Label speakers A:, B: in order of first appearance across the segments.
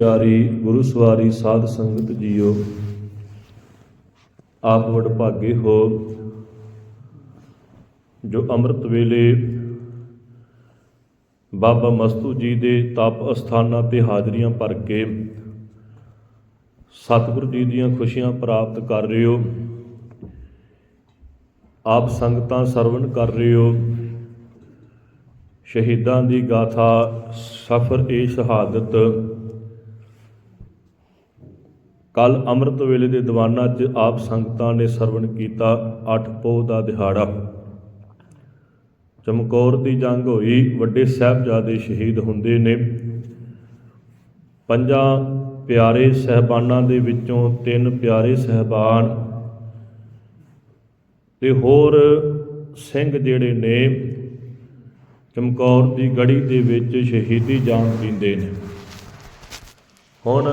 A: ਪਿਆਰੀ ਗੁਰੂ ਸਵਾਰੀ ਸਾਧ ਸੰਗਤ ਜੀਓ, ਆਪ ਵਡਭਾਗੇ ਹੋ, ਜੋ ਅੰਮ੍ਰਿਤ ਵੇਲੇ ਬਾਬਾ ਮਸਤੂ ਜੀ ਦੇ ਤਪ ਅਸਥਾਨਾਂ ਤੇ ਹਾਜ਼ਰੀਆਂ ਭਰ ਕੇ ਸਤਿਗੁਰੂ ਜੀ ਦੀਆਂ ਖੁਸ਼ੀਆਂ ਪ੍ਰਾਪਤ ਕਰ ਰਹੇ ਹੋ, ਆਪ ਸੰਗਤਾਂ ਸਰਵਣ ਕਰ ਰਹੇ ਹੋ, ਸ਼ਹੀਦਾਂ ਦੀ ਗਾਥਾ ਸਫਰ ਏ ਸ਼ਹਾਦਤ ਕੱਲ ਅੰਮ੍ਰਿਤ ਵੇਲੇ ਦੇ ਦੀਵਾਨਾਂ 'ਚ ਆਪ ਸੰਗਤਾਂ ਨੇ ਸਰਵਣ ਕੀਤਾ ਅੱਠ ਪੋਹ ਦਾ ਦਿਹਾੜਾ। ਚਮਕੌਰ ਦੀ ਜੰਗ ਹੋਈ, ਵੱਡੇ ਸਾਹਿਬਜ਼ਾਦੇ ਸ਼ਹੀਦ ਹੁੰਦੇ ਨੇ। ਪੰਜਾਂ ਪਿਆਰੇ ਸਹਿਬਾਨਾਂ ਦੇ ਵਿੱਚੋਂ ਤਿੰਨ ਪਿਆਰੇ ਸਹਿਬਾਨ ਤੇ ਹੋਰ ਸਿੰਘ ਜਿਹੜੇ ਨੇ, ਚਮਕੌਰ ਦੀ ਗੜੀ ਦੇ ਵਿੱਚ ਸ਼ਹੀਦੀ ਜਾਨ ਪੀਂਦੇ ਨੇ। ਹੁਣ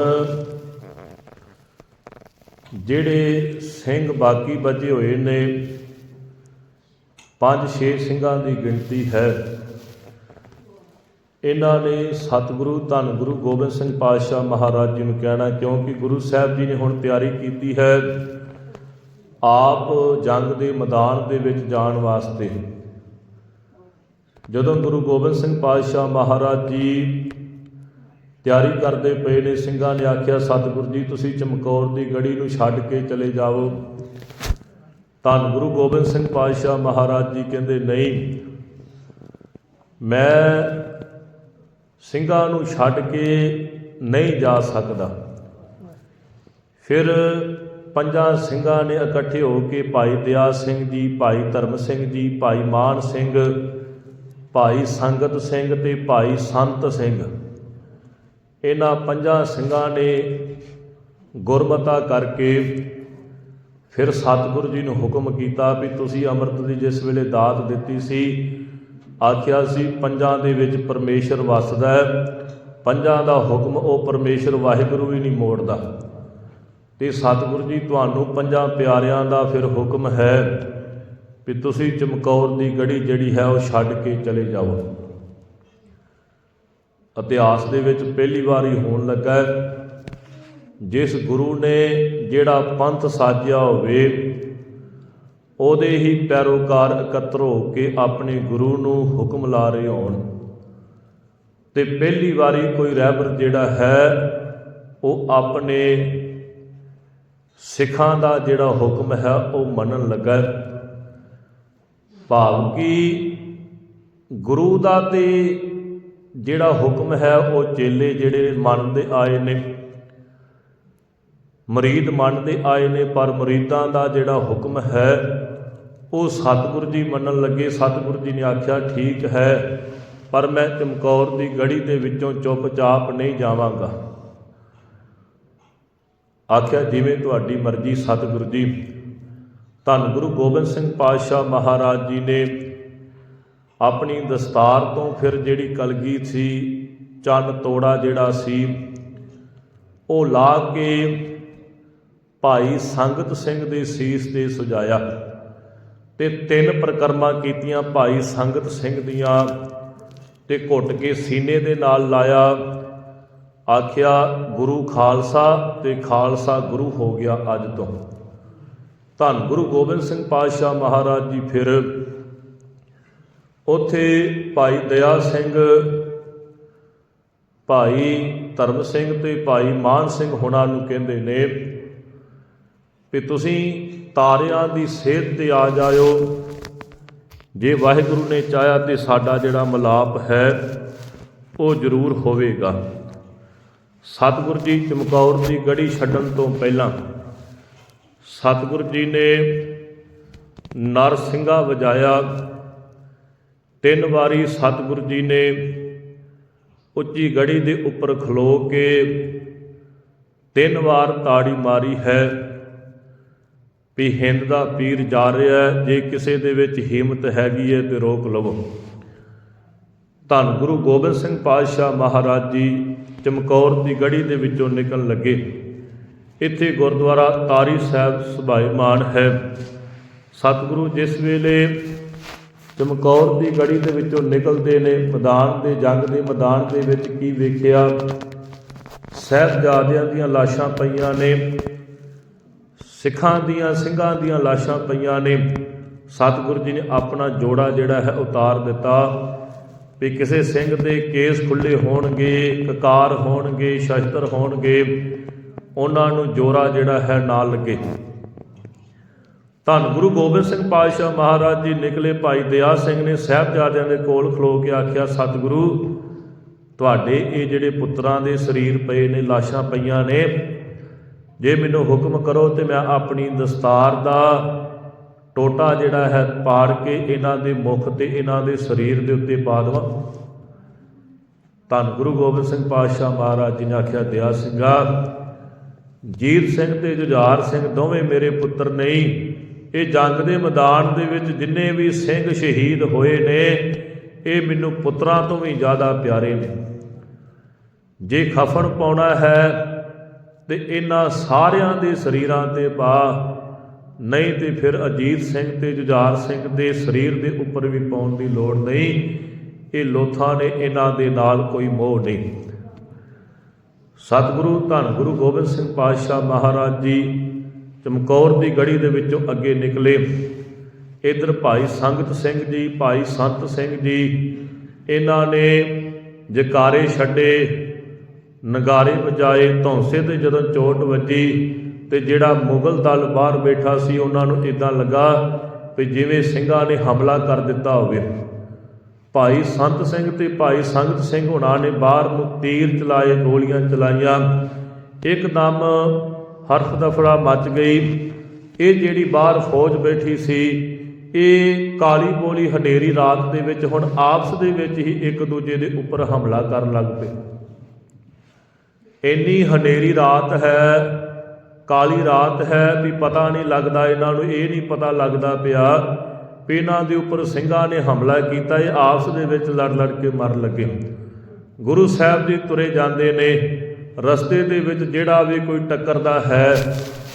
A: ਜਿਹੜੇ ਸਿੰਘ ਬਾਕੀ ਬਚੇ ਹੋਏ ਨੇ, ਪੰਜ ਛੇ ਸਿੰਘਾਂ ਦੀ ਗਿਣਤੀ ਹੈ। ਇਹਨਾਂ ਨੇ ਸਤਿਗੁਰੂ ਧੰਨ ਗੁਰੂ ਗੋਬਿੰਦ ਸਿੰਘ ਪਾਤਸ਼ਾਹ ਮਹਾਰਾਜ ਜੀ ਨੂੰ ਕਹਿਣਾ, ਕਿਉਂਕਿ ਗੁਰੂ ਸਾਹਿਬ ਜੀ ਨੇ ਹੁਣ ਤਿਆਰੀ ਕੀਤੀ ਹੈ ਆਪ ਜੰਗ ਦੇ ਮੈਦਾਨ ਦੇ ਵਿੱਚ ਜਾਣ ਵਾਸਤੇ। ਜਦੋਂ ਗੁਰੂ ਗੋਬਿੰਦ ਸਿੰਘ ਪਾਤਸ਼ਾਹ ਮਹਾਰਾਜ ਜੀ ਤਿਆਰੀ ਕਰਦੇ ਪਏ ਨੇ, ਸਿੰਘਾਂ ਨੇ ਆਖਿਆ, ਸਤਿਗੁਰੂ ਜੀ, ਤੁਸੀਂ ਚਮਕੌਰ ਦੀ ਗੜੀ ਨੂੰ ਛੱਡ ਕੇ ਚਲੇ ਜਾਓ ਧੰਨ ਗੁਰੂ ਗੋਬਿੰਦ ਸਿੰਘ ਪਾਤਸ਼ਾਹ ਮਹਾਰਾਜ ਜੀ ਕਹਿੰਦੇ, ਨਹੀਂ, ਮੈਂ ਸਿੰਘਾਂ ਨੂੰ ਛੱਡ ਕੇ ਨਹੀਂ ਜਾ ਸਕਦਾ। ਫਿਰ ਪੰਜਾਂ ਸਿੰਘਾਂ ਨੇ ਇਕੱਠੇ ਹੋ ਕੇ ਭਾਈ ਦਿਆ ਸਿੰਘ ਜੀ, ਭਾਈ ਧਰਮ ਸਿੰਘ ਜੀ, ਭਾਈ ਮਾਨ ਸਿੰਘ, ਭਾਈ ਸੰਗਤ ਸਿੰਘ ਤੇ ਭਾਈ ਸੰਤ ਸਿੰਘ ਇਹਨਾਂ ਪੰਜਾਂ ਸਿੰਘਾਂ ਨੇ ਗੁਰਮਤਾ ਕਰਕੇ ਫਿਰ ਸਤਿਗੁਰੂ ਜੀ ਨੂੰ ਹੁਕਮ ਕੀਤਾ ਵੀ ਤੁਸੀਂ ਅੰਮ੍ਰਿਤ ਦੀ ਜਿਸ ਵੇਲੇ ਦਾਤ ਦਿੱਤੀ ਸੀ, ਆਖਿਆ ਸੀ ਪੰਜਾਂ ਦੇ ਵਿੱਚ ਪਰਮੇਸ਼ਰ ਵਸਦਾ ਹੈ, ਪੰਜਾਂ ਦਾ ਹੁਕਮ ਉਹ ਪਰਮੇਸ਼ਰ ਵਾਹਿਗੁਰੂ ਹੀ ਨਹੀਂ ਮੋੜਦਾ। ਤੇ ਸਤਿਗੁਰੂ ਜੀ ਤੁਹਾਨੂੰ ਪੰਜਾਂ ਪਿਆਰਿਆਂ ਦਾ ਫਿਰ ਹੁਕਮ ਹੈ ਵੀ ਤੁਸੀਂ ਚਮਕੌਰ ਦੀ ਗੜੀ ਜਿਹੜੀ ਹੈ ਉਹ ਛੱਡ ਕੇ ਚਲੇ ਜਾਓ। ਇਤਿਹਾਸ ਦੇ ਵਿੱਚ ਪਹਿਲੀ ਵਾਰੀ ਹੋਣ ਲੱਗਾ ਹੈ। ਜਿਸ ਗੁਰੂ ਨੇ ਜਿਹੜਾ ਪੰਥ ਸਾਜਿਆ ਹੋਵੇ, ਉਹਦੇ ਹੀ ਪੈਰੋਕਾਰ ਇਕੱਤਰ ਹੋ ਕੇ ਆਪਣੇ ਗੁਰੂ ਨੂੰ ਹੁਕਮ ਲਾ ਰਹੇ ਹੋਣ। ਤੇ ਪਹਿਲੀ ਵਾਰੀ ਕੋਈ ਰਹਿਬਰ ਜਿਹੜਾ ਹੈ, ਉਹ ਆਪਣੇ ਸਿੱਖਾਂ ਦਾ ਜਿਹੜਾ ਹੁਕਮ ਹੈ, ਉਹ ਮੰਨਣ ਲੱਗਾ ਭਾਵ ਕਿ ਗੁਰੂ ਦਾ ਤੇ ਜਿਹੜਾ ਹੁਕਮ ਹੈ ਉਹ ਚੇਲੇ ਜਿਹੜੇ ਮੰਨਦੇ ਆਏ ਨੇ, ਮਰੀਦ ਮੰਨਦੇ ਆਏ ਨੇ, ਪਰ ਮਰੀਦਾਂ ਦਾ ਜਿਹੜਾ ਹੁਕਮ ਹੈ, ਉਹ ਸਤਿਗੁਰੂ ਜੀ ਮੰਨਣ ਲੱਗੇ। ਸਤਿਗੁਰੂ ਜੀ ਨੇ ਆਖਿਆ, ਠੀਕ ਹੈ, ਪਰ ਮੈਂ ਚਮਕੌਰ ਦੀ ਗੜੀ ਦੇ ਵਿੱਚੋਂ ਚੁੱਪਚਾਪ ਨਹੀਂ ਜਾਵਾਂਗਾ। ਆਖਿਆ, ਜਿਵੇਂ ਤੁਹਾਡੀ ਮਰਜ਼ੀ ਸਤਿਗੁਰੂ ਜੀ। ਧੰਨ ਗੁਰੂ ਗੋਬਿੰਦ ਸਿੰਘ ਪਾਤਸ਼ਾਹ ਮਹਾਰਾਜ ਜੀ ਨੇ ਆਪਣੀ ਦਸਤਾਰ ਤੋਂ ਫਿਰ ਜਿਹੜੀ ਕਲਗੀ ਸੀ, ਚੰਨ ਤੋੜਾ ਜਿਹੜਾ ਸੀ, ਉਹ ਲਾ ਕੇ ਭਾਈ ਸੰਗਤ ਸਿੰਘ ਦੇ ਸੀਸ ਤੇ ਸੁਜਾਇਆ ਤੇ ਤਿੰਨ ਪ੍ਰਕਰਮਾਂ ਕੀਤੀਆਂ ਭਾਈ ਸੰਗਤ ਸਿੰਘ ਦੀਆਂ ਤੇ ਘੁੱਟ ਕੇ ਸੀਨੇ ਦੇ ਨਾਲ ਲਾਇਆ। ਆਖਿਆ, ਗੁਰੂ ਖਾਲਸਾ ਤੇ ਖਾਲਸਾ ਗੁਰੂ ਹੋ ਗਿਆ ਅੱਜ ਤੋਂ। ਧੰਨ ਗੁਰੂ ਗੋਬਿੰਦ ਸਿੰਘ ਪਾਤਸ਼ਾਹ ਮਹਾਰਾਜ ਜੀ ਫਿਰ ਉੱਥੇ ਭਾਈ ਦਇਆ ਸਿੰਘ, ਭਾਈ ਧਰਮ ਸਿੰਘ ਤੇ ਭਾਈ ਮਾਨ ਸਿੰਘ ਹੁਣਾਂ ਨੂੰ ਕਹਿੰਦੇ ਨੇ ਵੀ ਤੁਸੀਂ ਤਾਰਿਆਂ ਦੀ ਸੇਧ ਤੇ ਆ ਜਾਇਓ। ਜੇ ਵਾਹਿਗੁਰੂ ਨੇ ਚਾਹਿਆ ਤੇ ਸਾਡਾ ਜਿਹੜਾ ਮਲਾਪ ਹੈ, ਉਹ ਜ਼ਰੂਰ ਹੋਵੇਗਾ। ਸਤਿਗੁਰੂ ਜੀ ਚਮਕੌਰ ਦੀ ਗੜੀ ਛੱਡਣ ਤੋਂ ਪਹਿਲਾਂ ਸਤਿਗੁਰੂ ਜੀ ਨੇ ਨਰਸਿੰਘਾ ਵਜਾਇਆ। ਤਿੰਨ ਵਾਰੀ ਸਤਿਗੁਰੂ ਜੀ ਨੇ ਉੱਚੀ ਗੜੀ ਦੇ ਉੱਪਰ ਖਲੋ ਕੇ ਤਿੰਨ ਵਾਰ ਤਾੜੀ ਮਾਰੀ ਹੈ ਵੀ ਹਿੰਦ ਦਾ ਪੀਰ ਜਾ ਰਿਹਾ ਜੇ ਕਿਸੇ ਦੇ ਵਿੱਚ ਹਿੰਮਤ ਹੈਗੀ ਹੈ ਤੇ ਰੋਕ ਲਵੋ। ਧੰਨ ਗੁਰੂ ਗੋਬਿੰਦ ਸਿੰਘ ਪਾਤਸ਼ਾਹ ਮਹਾਰਾਜ ਜੀ ਚਮਕੌਰ ਦੀ ਗੜੀ ਦੇ ਵਿੱਚੋਂ ਨਿਕਲਣ ਲੱਗੇ। ਇੱਥੇ ਗੁਰਦੁਆਰਾ ਤਾਰੀ ਸਾਹਿਬ ਸੁਭਾਈਮਾਨ ਹੈ। ਸਤਿਗੁਰੂ ਜਿਸ ਵੇਲੇ ਚਮਕੌਰ ਦੀ ਗੜੀ ਦੇ ਵਿੱਚੋਂ ਨਿਕਲਦੇ ਨੇ ਮੈਦਾਨ ਦੇ, ਜੰਗ ਦੇ ਮੈਦਾਨ ਦੇ ਵਿੱਚ ਕੀ ਵੇਖਿਆ? ਸਾਹਿਬਜ਼ਾਦਿਆਂ ਦੀਆਂ ਲਾਸ਼ਾਂ ਪਈਆਂ ਨੇ, ਸਿੱਖਾਂ ਦੀਆਂ, ਸਿੰਘਾਂ ਦੀਆਂ ਲਾਸ਼ਾਂ ਪਈਆਂ ਨੇ। ਸਤਿਗੁਰੂ ਜੀ ਨੇ ਆਪਣਾ ਜੋੜਾ ਜਿਹੜਾ ਹੈ ਉਤਾਰ ਦਿੱਤਾ ਵੀ ਕਿਸੇ ਸਿੰਘ ਦੇ ਕੇਸ ਖੁੱਲੇ ਹੋਣਗੇ, ਕਕਾਰ ਹੋਣਗੇ, ਸ਼ਸਤਰ ਹੋਣਗੇ, ਉਹਨਾਂ ਨੂੰ ਜੋੜਾ ਜਿਹੜਾ ਹੈ ਨਾਲ ਲੱਗੇ। ਧੰਨ ਗੁਰੂ ਗੋਬਿੰਦ ਸਿੰਘ ਪਾਤਸ਼ਾਹ ਮਹਾਰਾਜ ਜੀ ਨਿਕਲੇ ਭਾਈ ਦਇਆ ਸਿੰਘ ਨੇ ਸਾਹਿਬਜ਼ਾਦਿਆਂ ਦੇ ਕੋਲ ਖਲੋ ਕੇ ਆਖਿਆ, ਸਤਿਗੁਰੂ, ਤੁਹਾਡੇ ਇਹ ਜਿਹੜੇ ਪੁੱਤਰਾਂ ਦੇ ਸਰੀਰ ਪਏ ਨੇ, ਲਾਸ਼ਾਂ ਪਈਆਂ ਨੇ, ਜੇ ਮੈਨੂੰ ਹੁਕਮ ਕਰੋ ਤੇ ਮੈਂ ਆਪਣੀ ਦਸਤਾਰ ਦਾ ਟੋਟਾ ਜਿਹੜਾ ਹੈ ਪਾੜ ਕੇ ਇਹਨਾਂ ਦੇ ਮੁਖ ਤੇ ਇਹਨਾਂ ਦੇ ਸਰੀਰ ਦੇ ਉੱਤੇ ਪਾ ਦੇਵਾਂ। ਧੰਨ ਗੁਰੂ ਗੋਬਿੰਦ ਸਿੰਘ ਪਾਤਸ਼ਾਹ ਮਹਾਰਾਜ ਜੀ ਨੇ ਆਖਿਆ ਦਿਆ ਸਿੰਘਾ, ਜੀਤ ਸਿੰਘ ਤੇ ਜੁਝਾਰ ਸਿੰਘ ਦੋਵੇਂ ਮੇਰੇ ਪੁੱਤਰ ਨਹੀਂ ਇਹ ਜੰਗ ਦੇ ਮੈਦਾਨ ਦੇ ਵਿੱਚ ਜਿੰਨੇ ਵੀ ਸਿੰਘ ਸ਼ਹੀਦ ਹੋਏ ਨੇ, ਇਹ ਮੈਨੂੰ ਪੁੱਤਰਾਂ ਤੋਂ ਵੀ ਜ਼ਿਆਦਾ ਪਿਆਰੇ ਨੇ। ਜੇ ਖਫਨ ਪਾਉਣਾ ਹੈ ਤੇ ਇਹਨਾਂ ਸਾਰਿਆਂ ਦੇ ਸਰੀਰਾਂ ਤੇ ਪਾ, ਨਹੀਂ ਤੇ ਫਿਰ ਅਜੀਤ ਸਿੰਘ ਤੇ ਜੁਝਾਰ ਸਿੰਘ ਦੇ ਸਰੀਰ ਦੇ ਉੱਪਰ ਵੀ ਪਾਉਣ ਦੀ ਲੋੜ ਨਹੀਂ। ਇਹ ਲੋਥਾਂ ਨੇ ਇਹਨਾਂ ਦੇ ਨਾਲ ਕੋਈ ਮੋਹ ਨਹੀਂ। ਸਤਿਗੁਰੂ, ਧੰਨ ਗੁਰੂ ਗੋਬਿੰਦ ਸਿੰਘ ਪਾਤਸ਼ਾਹ ਮਹਾਰਾਜ ਜੀ ਚਮਕੌਰ ਦੀ ਗੜੀ ਦੇ ਵਿੱਚੋਂ ਅੱਗੇ ਨਿਕਲੇ। ਇਧਰ ਭਾਈ ਸੰਗਤ ਸਿੰਘ ਜੀ, ਭਾਈ ਸੰਤ ਸਿੰਘ ਜੀ, ਇਹਨਾਂ ਨੇ ਜਕਾਰੇ ਛੱਡੇ, ਨਗਾਰੇ ਵਜਾਏ, ਧੌਂਸੇ ਤੇ ਜਦੋਂ ਚੋਟ ਵੱਜੀ ਤੇ ਜਿਹੜਾ ਮੁਗਲ ਦਲ ਬਾਹਰ ਬੈਠਾ ਸੀ, ਉਹਨਾਂ ਨੂੰ ਇਦਾਂ ਲੱਗਾ ਵੀ ਜਿਵੇਂ ਸਿੰਘਾਂ ਨੇ ਹਮਲਾ ਕਰ ਦਿੱਤਾ ਹੋਵੇ। ਭਾਈ ਸੰਤ ਸਿੰਘ ਤੇ ਭਾਈ ਸੰਗਤ ਸਿੰਘ ਹੁਣਾਂ ਨੇ ਬਾਹਰ ਨੂੰ ਤੀਰ ਚਲਾਏ, ਗੋਲੀਆਂ ਚਲਾਈਆਂ। ਇੱਕਦਮ ਹਰਫ ਦਫੜਾ ਮਚ ਗਈ। ਇਹ ਜਿਹੜੀ ਬਾਹਰ ਫੌਜ ਬੈਠੀ ਸੀ, ਇਹ ਕਾਲੀ ਬੋਲੀ ਹਨੇਰੀ ਰਾਤ ਦੇ ਵਿੱਚ, ਹੁਣ ਆਪਸ ਦੇ ਵਿੱਚ ਹੀ ਇੱਕ ਦੂਜੇ ਦੇ ਉੱਪਰ ਹਮਲਾ ਕਰਨ ਲੱਗ ਪਏ। ਇੰਨੀ ਹਨੇਰੀ ਰਾਤ ਹੈ, ਕਾਲੀ ਰਾਤ ਹੈ ਵੀ ਪਤਾ ਨਹੀਂ ਲੱਗਦਾ, ਇਹਨਾਂ ਨੂੰ ਇਹ ਨਹੀਂ ਪਤਾ ਲੱਗਦਾ ਪਿਆ ਵੀ ਇਹਨਾਂ ਦੇ ਉੱਪਰ ਸਿੰਘਾਂ ਨੇ ਹਮਲਾ ਕੀਤਾ, ਇਹ ਆਪਸ ਦੇ ਵਿੱਚ ਲੜ ਲੜ ਕੇ ਮਰ ਲੱਗੇ। ਗੁਰੂ ਸਾਹਿਬ ਜੀ ਤੁਰੇ ਜਾਂਦੇ ਨੇ। ਰਸਤੇ ਦੇ ਵਿੱਚ ਜਿਹੜਾ ਵੀ ਕੋਈ ਟੱਕਰਦਾ ਹੈ,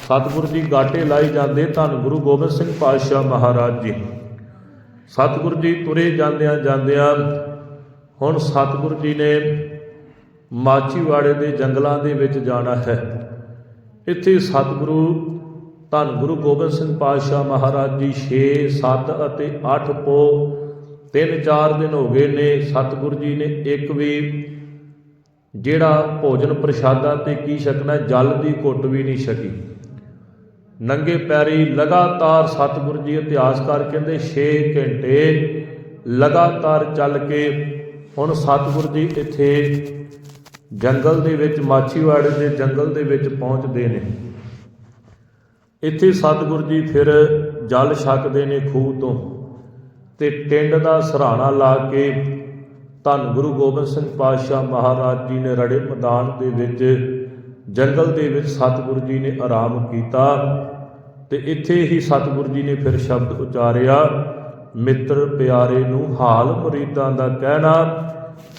A: ਸਤਿਗੁਰੂ ਜੀ ਗਾਟੇ ਲਾਈ ਜਾਂਦੇ ਧੰਨ ਗੁਰੂ ਗੋਬਿੰਦ ਸਿੰਘ ਪਾਤਸ਼ਾਹ ਮਹਾਰਾਜ ਜੀ। ਸਤਿਗੁਰੂ ਜੀ ਤੁਰੇ ਜਾਂਦਿਆਂ ਜਾਂਦਿਆਂ ਹੁਣ ਸਤਿਗੁਰੂ ਜੀ ਨੇ ਮਾਚੀਵਾੜੇ ਦੇ ਜੰਗਲਾਂ ਦੇ ਵਿੱਚ ਜਾਣਾ ਹੈ। ਇੱਥੇ ਸਤਿਗੁਰੂ ਧੰਨ ਗੁਰੂ ਗੋਬਿੰਦ ਸਿੰਘ ਪਾਤਸ਼ਾਹ ਮਹਾਰਾਜ ਜੀ 6 7 ਅਤੇ 8 ਪੋ ਤਿੰਨ ਚਾਰ ਦਿਨ ਹੋ ਗਏ ਨੇ। ਸਤਿਗੁਰੂ ਜੀ ਨੇ ਇੱਕ ਵੀ ਜਿਹੜਾ ਭੋਜਨ ਪ੍ਰਸ਼ਾਦਾ ਤੇ ਕੀ ਛਕਣਾ, ਜਲ ਦੀ ਘੁੱਟ ਵੀ ਨਹੀਂ ਛਕੀ। ਨੰਗੇ ਪੈਰੀ ਲਗਾਤਾਰ ਸਤਿਗੁਰੂ ਜੀ ਇਤਿਹਾਸਕਾਰ ਕਹਿੰਦੇ 6 ਘੰਟੇ ਲਗਾਤਾਰ ਚੱਲ ਕੇ ਹੁਣ ਸਤਿਗੁਰੂ ਜੀ ਇੱਥੇ ਜੰਗਲ ਦੇ ਵਿੱਚ, ਮਾਛੀਵਾੜੇ ਦੇ ਜੰਗਲ ਦੇ ਵਿੱਚ ਪਹੁੰਚਦੇ ਨੇ। ਇੱਥੇ ਸਤਿਗੁਰੂ ਜੀ ਫਿਰ ਜਲ ਛਕਦੇ ਨੇ ਖੂਹ ਤੋਂ ਤੇ ਟਿੰਡ ਦਾ ਸਰਾਣਾ ਲਾ ਕੇ ਧੰਨ ਗੁਰੂ ਗੋਬਿੰਦ ਸਿੰਘ ਪਾਤਸ਼ਾਹ ਮਹਾਰਾਜ ਜੀ ਨੇ ਰੜੇ ਮੈਦਾਨ ਦੇ ਵਿੱਚ, ਜੰਗਲ ਦੇ ਵਿੱਚ ਸਤਿਗੁਰੂ ਜੀ ਨੇ ਆਰਾਮ ਕੀਤਾ ਤੇ ਇੱਥੇ ਹੀ ਸਤਿਗੁਰੂ ਜੀ ਨੇ ਫਿਰ ਸ਼ਬਦ ਉਚਾਰਿਆ, ਮਿੱਤਰ ਪਿਆਰੇ ਨੂੰ ਹਾਲ ਮੁਰੀਦਾਂ ਦਾ ਕਹਿਣਾ,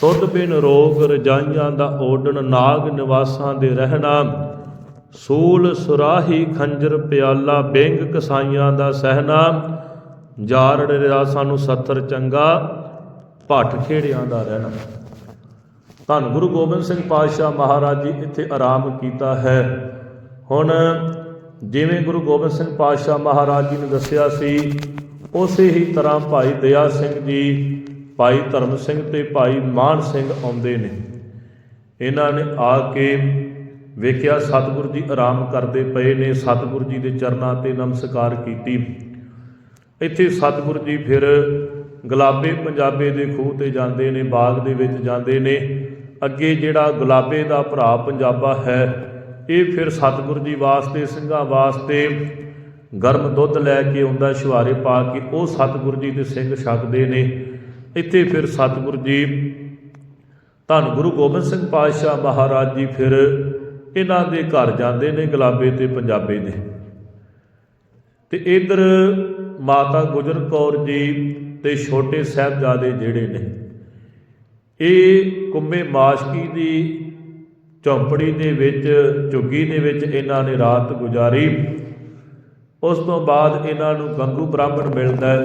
A: ਤੁਧ ਬਿਨ ਰੋਗ ਰਜਾਈਆਂ ਦਾ ਓਡਣ ਨਾਗ ਨਿਵਾਸਾਂ ਦੇ ਰਹਿਣਾ, ਸੂਲ ਸੁਰਾਹੀ ਖੰਜਰ ਪਿਆਲਾ ਬਿੰਗ ਕਸਾਈਆਂ ਦਾ ਸਹਿਣਾ, ਜਾਰੜ ਰਿਆ ਸਾਨੂੰ ਸੱਤਰ ਚੰਗਾ ਭੱਟ ਖੇੜਿਆਂ ਦਾ ਰਹਿਣਾ। ਧੰਨ ਗੁਰੂ ਗੋਬਿੰਦ ਸਿੰਘ ਪਾਤਸ਼ਾਹ ਮਹਾਰਾਜ ਜੀ ਇੱਥੇ ਆਰਾਮ ਕੀਤਾ ਹੈ। ਹੁਣ ਜਿਵੇਂ ਗੁਰੂ ਗੋਬਿੰਦ ਸਿੰਘ ਪਾਤਸ਼ਾਹ ਮਹਾਰਾਜ ਜੀ ਨੇ ਦੱਸਿਆ ਸੀ, ਉਸੇ ਹੀ ਤਰ੍ਹਾਂ ਭਾਈ ਦਇਆ ਸਿੰਘ ਜੀ, ਭਾਈ ਧਰਮ ਸਿੰਘ ਤੇ ਭਾਈ ਮਾਨ ਸਿੰਘ ਆਉਂਦੇ ਨੇ। ਇਹਨਾਂ ਨੇ ਆ ਕੇ ਵੇਖਿਆ ਸਤਿਗੁਰੂ ਜੀ ਆਰਾਮ ਕਰਦੇ ਪਏ ਨੇ, ਸਤਿਗੁਰੂ ਜੀ ਦੇ ਚਰਨਾਂ ਤੇ ਨਮਸਕਾਰ ਕੀਤੀ। ਇੱਥੇ ਸਤਿਗੁਰੂ ਜੀ ਫਿਰ ਗੁਲਾਬੇ ਪੰਜਾਬੇ ਦੇ ਖੂਹ ਤੇ ਜਾਂਦੇ ਨੇ, ਬਾਗ ਦੇ ਵਿੱਚ ਜਾਂਦੇ ਨੇ। ਅੱਗੇ ਜਿਹੜਾ ਗੁਲਾਬੇ ਦਾ ਭਰਾ ਪੰਜਾਬਾ ਹੈ, ਇਹ ਫਿਰ ਸਤਿਗੁਰੂ ਜੀ ਵਾਸਤੇ, ਸਿੰਘਾਂ ਵਾਸਤੇ ਗਰਮ ਦੁੱਧ ਲੈ ਕੇ ਆਉਂਦਾ ਸ਼ਵਾਰੇ ਪਾ ਕੇ ਉਹ ਸਤਿਗੁਰੂ ਜੀ ਦੇ ਸਿੰਘ ਛਕਦੇ ਨੇ। ਇੱਥੇ ਫਿਰ ਸਤਿਗੁਰੂ ਜੀ, ਧੰਨ ਗੁਰੂ ਗੋਬਿੰਦ ਸਿੰਘ ਪਾਤਸ਼ਾਹ ਮਹਾਰਾਜ ਜੀ ਫਿਰ ਇਹਨਾਂ ਦੇ ਘਰ ਜਾਂਦੇ ਨੇ, ਗੁਲਾਬੇ ਤੇ ਪੰਜਾਬੇ ਦੇ। ਤੇ ਇਧਰ ਮਾਤਾ ਗੁਜਰ ਕੌਰ ਜੀ ਤੇ ਛੋਟੇ ਸਾਹਿਬਜ਼ਾਦੇ ਜਿਹੜੇ ਨੇ, ਇਹ ਕੁੰਮੇ ਮਾਸ਼ਕੀ ਦੀ ਝੌਂਪੜੀ ਦੇ ਵਿੱਚ, ਝੁੱਗੀ ਦੇ ਵਿੱਚ ਇਹਨਾਂ ਨੇ ਰਾਤ ਗੁਜ਼ਾਰੀ। ਉਸ ਤੋਂ ਬਾਅਦ ਇਹਨਾਂ ਨੂੰ ਗੰਗੂ ਬ੍ਰਾਹਮਣ ਮਿਲਦਾ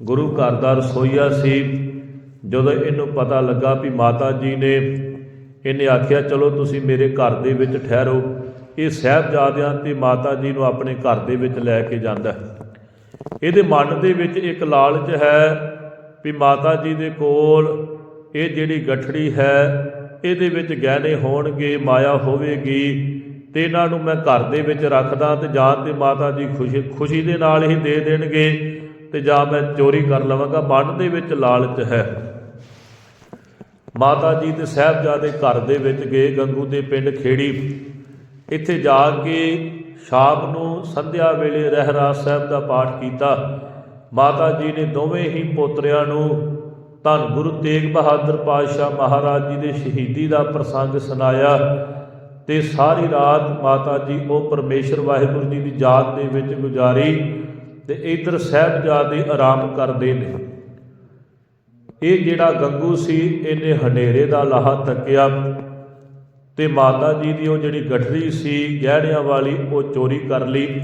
A: ਗੁਰੂ ਘਰ ਦਾ ਰਸੋਈਆ ਸੀ। ਜਦੋਂ ਇਹਨੂੰ ਪਤਾ ਲੱਗਾ ਵੀ ਮਾਤਾ ਜੀ ਨੇ ਇਹਨੇ ਆਖਿਆ, ਚਲੋ ਤੁਸੀਂ ਮੇਰੇ ਘਰ ਦੇ ਵਿੱਚ ਠਹਿਰੋ। ਇਹ ਸਾਹਿਬਜ਼ਾਦਿਆਂ ਤੇ ਮਾਤਾ ਜੀ ਨੂੰ ਆਪਣੇ ਘਰ ਦੇ ਵਿੱਚ ਲੈ ਕੇ ਜਾਂਦਾ ਹੈ। ਇਹਦੇ ਮਨ ਦੇ ਵਿੱਚ ਇੱਕ ਲਾਲਚ ਹੈ ਵੀ ਮਾਤਾ ਜੀ ਦੇ ਕੋਲ ਇਹ ਜਿਹੜੀ ਗਠੜੀ ਹੈ, ਇਹਦੇ ਵਿੱਚ ਗਹਿਣੇ ਹੋਣਗੇ, ਮਾਇਆ ਹੋਵੇਗੀ ਤੇ ਇਹਨਾਂ ਨੂੰ ਮੈਂ ਘਰ ਦੇ ਵਿੱਚ ਰੱਖਦਾ ਤੇ ਜਾਂ ਤੇ ਮਾਤਾ ਜੀ ਖੁਸ਼ੀ ਖੁਸ਼ੀ ਦੇ ਨਾਲ ਹੀ ਦੇ ਦੇਣਗੇ ਤੇ ਜਾਂ ਮੈਂ ਚੋਰੀ ਕਰ ਲਵਾਂਗਾ। ਮਨ ਦੇ ਵਿੱਚ ਲਾਲਚ ਹੈ। ਮਾਤਾ ਜੀ ਤੇ ਸਾਹਿਬਜ਼ਾਦੇ ਘਰ ਦੇ ਵਿੱਚ ਗਏ, ਗੰਗੂ ਦੇ ਪਿੰਡ ਖੇੜੀ। ਇੱਥੇ ਜਾ ਕੇ ਸ਼ਾਮ ਨੂੰ ਸੰਧਿਆ ਵੇਲੇ ਰਹਿਰਾਸ ਸਾਹਿਬ ਦਾ ਪਾਠ ਕੀਤਾ। ਮਾਤਾ ਜੀ ਨੇ ਦੋਵੇਂ ਹੀ ਪੋਤਰਿਆਂ ਨੂੰ ਧੰਨ ਗੁਰੂ ਤੇਗ ਬਹਾਦਰ ਪਾਤਸ਼ਾਹ ਮਹਾਰਾਜ ਜੀ ਦੇ ਸ਼ਹੀਦੀ ਦਾ ਪ੍ਰਸੰਗ ਸੁਣਾਇਆ ਤੇ ਸਾਰੀ ਰਾਤ ਮਾਤਾ ਜੀ ਉਹ ਪਰਮੇਸ਼ਰ ਵਾਹਿਗੁਰੂ ਜੀ ਦੀ ਯਾਦ ਦੇ ਵਿੱਚ ਗੁਜ਼ਾਰੀ ਤੇ ਇਧਰ ਸਾਹਿਬਜ਼ਾਦੇ ਆਰਾਮ ਕਰਦੇ ਨੇ। ਇਹ ਜਿਹੜਾ ਗੰਗੂ ਸੀ, ਇਹਨੇ ਹਨੇਰੇ ਦਾ ਲਾਹਾ ਤੱਕਿਆ। ਤੇ ਮਾਤਾ ਜੀ ਦੀ ਉਹ ਜਿਹੜੀ ਗਠਰੀ ਸੀ, ਗਹਿਣਿਆਂ ਵਾਲੀ, ਉਹ ਚੋਰੀ ਕਰ ਲਈ।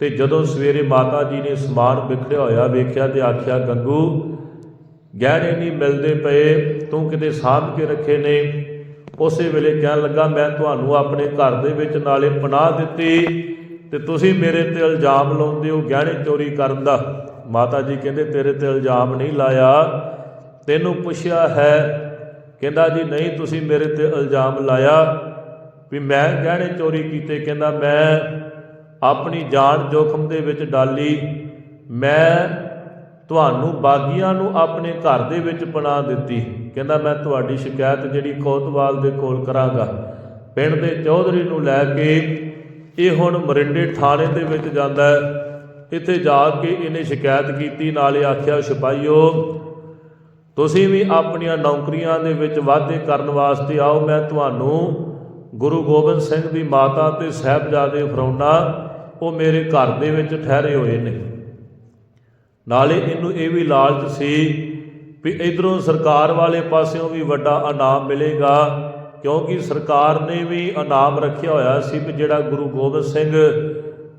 A: ਤੇ ਜਦੋਂ ਸਵੇਰੇ ਮਾਤਾ ਜੀ ਨੇ ਸਮਾਨ ਵਿਖੜਿਆ ਹੋਇਆ ਵੇਖਿਆ ਤੇ ਆਖਿਆ, ਗੰਗੂ, ਗਹਿਣੇ ਨਹੀਂ ਮਿਲਦੇ ਪਏ, ਤੂੰ ਕਿਤੇ ਸਾਂਭ ਕੇ ਰੱਖੇ ਨੇ। ਉਸੇ ਵੇਲੇ ਕਹਿਣ ਲੱਗਾ, ਮੈਂ ਤੁਹਾਨੂੰ ਆਪਣੇ ਘਰ ਦੇ ਵਿੱਚ ਨਾਲੇ ਪਨਾਹ ਦਿੱਤੀ ਤੇ ਤੁਸੀਂ ਮੇਰੇ ਤੇ ਇਲਜ਼ਾਮ ਲਾਉਂਦੇ ਹੋ ਗਹਿਣੇ ਚੋਰੀ ਕਰਨ ਦਾ। ਮਾਤਾ ਜੀ ਕਹਿੰਦੇ, ਤੇਰੇ ਤੇ ਇਲਜ਼ਾਮ ਨਹੀਂ ਲਾਇਆ। ਤੈਨੂੰ ਪੁੱਛਿਆ ਹੈ ਕਹਿੰਦਾ ਜੀ, ਨਹੀਂ, ਤੁਸੀਂ ਮੇਰੇ ਤੇ ਇਲਜ਼ਾਮ ਲਾਇਆ ਵੀ ਮੈਂ ਗਹਿਣੇ ਚੋਰੀ ਕੀਤੇ। ਕਹਿੰਦਾ, ਮੈਂ ਆਪਣੀ ਜਾਨ ਜੋਖਮ ਦੇ ਵਿੱਚ ਡਾਲੀ। ਮੈਂ ਤੁਹਾਨੂੰ ਬਾਗੀਆਂ ਨੂੰ ਆਪਣੇ ਘਰ ਦੇ ਵਿੱਚ ਬਣਾ ਦਿੱਤੀ। ਕਹਿੰਦਾ, ਮੈਂ ਤੁਹਾਡੀ ਸ਼ਿਕਾਇਤ ਜਿਹੜੀ ਕੋਤਵਾਲ ਦੇ ਕੋਲ ਕਰਾਂਗਾ। ਪਿੰਡ ਦੇ ਚੌਧਰੀ ਨੂੰ ਲੈ ਕੇ ਇਹ ਹੁਣ ਮਰਿੰਡੇ ਥਾਣੇ ਦੇ ਵਿੱਚ ਜਾਂਦਾ ਹੈ। ਇੱਥੇ ਜਾ ਕੇ ਇਹਨੇ ਸ਼ਿਕਾਇਤ ਕੀਤੀ। ਨਾਲੇ ਆਖਿਆ, ਸਿਪਾਹੀਓ ਤੁਸੀਂ ਵੀ ਆਪਣੀਆਂ ਨੌਕਰੀਆਂ ਦੇ ਵਿੱਚ ਵਾਧੇ ਕਰਨ ਵਾਸਤੇ ਆਓ। ਮੈਂ ਤੁਹਾਨੂੰ ਗੁਰੂ ਗੋਬਿੰਦ ਸਿੰਘ ਦੀ ਮਾਤਾ ਤੇ ਸਾਹਿਬਜ਼ਾਦੇ ਫਰੌਣਾ ਉਹ ਮੇਰੇ ਘਰ ਦੇ ਵਿੱਚ ਠਹਿਰੇ ਹੋਏ ਨੇ। ਨਾਲੇ ਇਹਨੂੰ ਇਹ ਵੀ ਲਾਲਚ ਸੀ ਵੀ ਇਧਰੋਂ ਸਰਕਾਰ ਵਾਲੇ ਪਾਸਿਓਂ ਵੀ ਵੱਡਾ ਇਨਾਮ ਮਿਲੇਗਾ, ਕਿਉਂਕਿ ਸਰਕਾਰ ਨੇ ਵੀ ਇਨਾਮ ਰੱਖਿਆ ਹੋਇਆ ਸੀ ਵੀ ਜਿਹੜਾ ਗੁਰੂ ਗੋਬਿੰਦ ਸਿੰਘ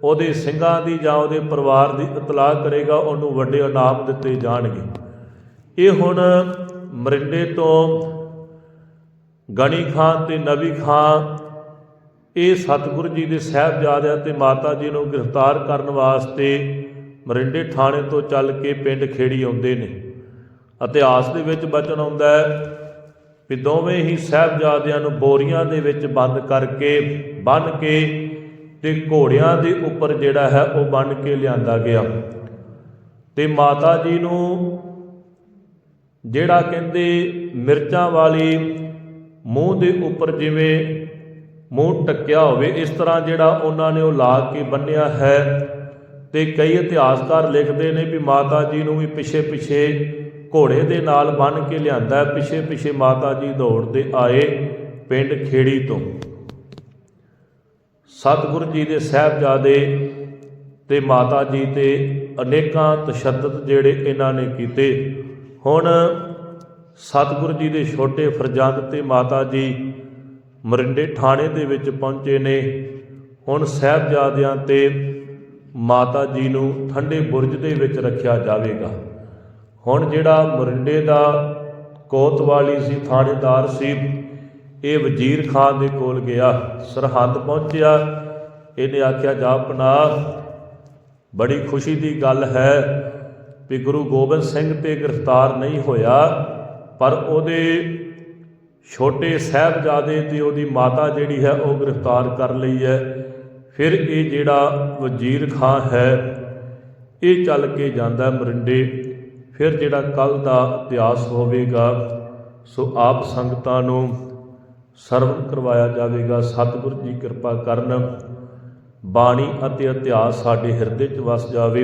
A: ਉਹਦੇ ਸਿੰਘਾਂ ਦੀ ਜਾਂ ਉਹਦੇ ਪਰਿਵਾਰ ਦੀ ਇਤਲਾਹ ਕਰੇਗਾ, ਉਹਨੂੰ ਵੱਡੇ ਇਨਾਮ ਦਿੱਤੇ ਜਾਣਗੇ। ਇਹ ਹੁਣ ਮਰਿੰਡੇ ਤੋਂ ਗਣੀ ਖਾਨ ਤੇ ਨਬੀ ਖਾਨ ਇਹ ਸਤਿਗੁਰੂ ਜੀ ਦੇ ਸਾਹਿਬਜ਼ਾਦਿਆਂ ਤੇ ਮਾਤਾ ਜੀ ਨੂੰ ਗ੍ਰਿਫਤਾਰ ਕਰਨ ਵਾਸਤੇ ਮਰਿੰਡੇ ਥਾਣੇ ਤੋਂ ਚੱਲ ਕੇ ਪਿੰਡ ਖੇੜੀ ਆਉਂਦੇ ਨੇ। ਇਤਿਹਾਸ ਦੇ ਵਿੱਚ ਬਚਨ ਆਉਂਦਾ ਹੈ ਵੀ ਦੋਵੇਂ ਹੀ ਸਾਹਿਬਜ਼ਾਦਿਆਂ ਨੂੰ ਬੋਰੀਆਂ ਦੇ ਵਿੱਚ ਬੰਦ ਕਰਕੇ ਬੰਨ ਕੇ ਤੇ ਘੋੜਿਆਂ ਦੇ ਉੱਪਰ ਜਿਹੜਾ ਹੈ ਉਹ ਬੰਨ ਕੇ ਲਿਆਂਦਾ ਗਿਆ। ਤੇ ਮਾਤਾ ਜੀ ਨੂੰ ਜਿਹੜਾ ਕਹਿੰਦੇ ਮਿਰਚਾਂ ਵਾਲੀ ਮੂੰਹ ਦੇ ਉੱਪਰ ਜਿਵੇਂ ਮੂੰਹ ਟੱਕਿਆ ਹੋਵੇ, ਇਸ ਤਰ੍ਹਾਂ ਜਿਹੜਾ ਉਹਨਾਂ ਨੇ ਉਹ ਲਾ ਕੇ ਬੰਨਿਆ ਹੈ ਤੇ ਕਈ ਇਤਿਹਾਸਕਾਰ ਲਿਖਦੇ ਨੇ ਵੀ ਮਾਤਾ ਜੀ ਨੂੰ ਵੀ ਪਿੱਛੇ ਪਿੱਛੇ ਘੋੜੇ ਦੇ ਨਾਲ ਬੰਨ ਕੇ ਲਿਆਂਦਾ, ਪਿੱਛੇ ਪਿੱਛੇ ਮਾਤਾ ਜੀ ਦੌੜਦੇ ਆਏ ਪਿੰਡ ਖੇੜੀ ਤੋਂ। ਸਤਿਗੁਰੂ ਜੀ ਦੇ ਸਾਹਿਬਜ਼ਾਦੇ ਤੇ ਮਾਤਾ ਜੀ ਤੇ ਅਨੇਕਾਂ ਤਸ਼ੱਦਦ ਜਿਹੜੇ ਇਹਨਾਂ ਨੇ ਕੀਤੇ। ਹੁਣ ਸਤਿਗੁਰੂ ਜੀ ਦੇ ਛੋਟੇ ਫਰਜ਼ੰਦ ਤੇ ਮਾਤਾ ਜੀ ਮਰਿੰਡੇ ਥਾਣੇ ਦੇ ਵਿੱਚ ਪਹੁੰਚੇ ਨੇ। ਹੁਣ ਸਾਹਿਬਜ਼ਾਦਿਆਂ ਤੇ ਮਾਤਾ ਜੀ ਨੂੰ ਠੰਡੇ ਬੁਰਜ ਦੇ ਵਿੱਚ ਰੱਖਿਆ ਜਾਵੇਗਾ। ਹੁਣ ਜਿਹੜਾ ਮਰਿੰਡੇ ਦਾ ਕੋਤਵਾਲੀ ਸੀ, ਥਾਣੇਦਾਰ ਸੀ, ਇਹ ਵਜ਼ੀਰ ਖਾਨ ਦੇ ਕੋਲ ਗਿਆ, ਸਰਹੰਦ ਪਹੁੰਚਿਆ। ਇਹਨੇ ਆਖਿਆ, ਜਾ ਪਨਾ ਬੜੀ ਖੁਸ਼ੀ ਦੀ ਗੱਲ ਹੈ ਵੀ ਗੁਰੂ ਗੋਬਿੰਦ ਸਿੰਘ ਤੇ ਗ੍ਰਿਫਤਾਰ ਨਹੀਂ ਹੋਇਆ, ਪਰ ਉਹਦੇ ਛੋਟੇ ਸਾਹਿਬਜ਼ਾਦੇ ਤੇ ਉਹਦੀ ਮਾਤਾ ਜਿਹੜੀ ਹੈ ਉਹ ਗ੍ਰਿਫਤਾਰ ਕਰ ਲਈ ਹੈ। ਫਿਰ ਇਹ ਜਿਹੜਾ ਵਜ਼ੀਰ ਖਾਂ ਹੈ, ਇਹ ਚੱਲ ਕੇ ਜਾਂਦਾ ਮਰਿੰਡੇ। ਫਿਰ ਜਿਹੜਾ ਕੱਲ ਦਾ ਇਤਿਹਾਸ ਹੋਵੇਗਾ, ਸੋ ਆਪ ਸੰਗਤਾਂ ਨੂੰ ਸਰਵਨ ਕਰਵਾਇਆ ਜਾਵੇਗਾ। ਸਤਿਗੁਰੂ ਜੀ ਕਿਰਪਾ ਕਰਨ, ਬਾਣੀ ਅਤੇ ਇਤਿਹਾਸ ਸਾਡੇ ਹਿਰਦੇ 'ਚ ਵਸ ਜਾਵੇ।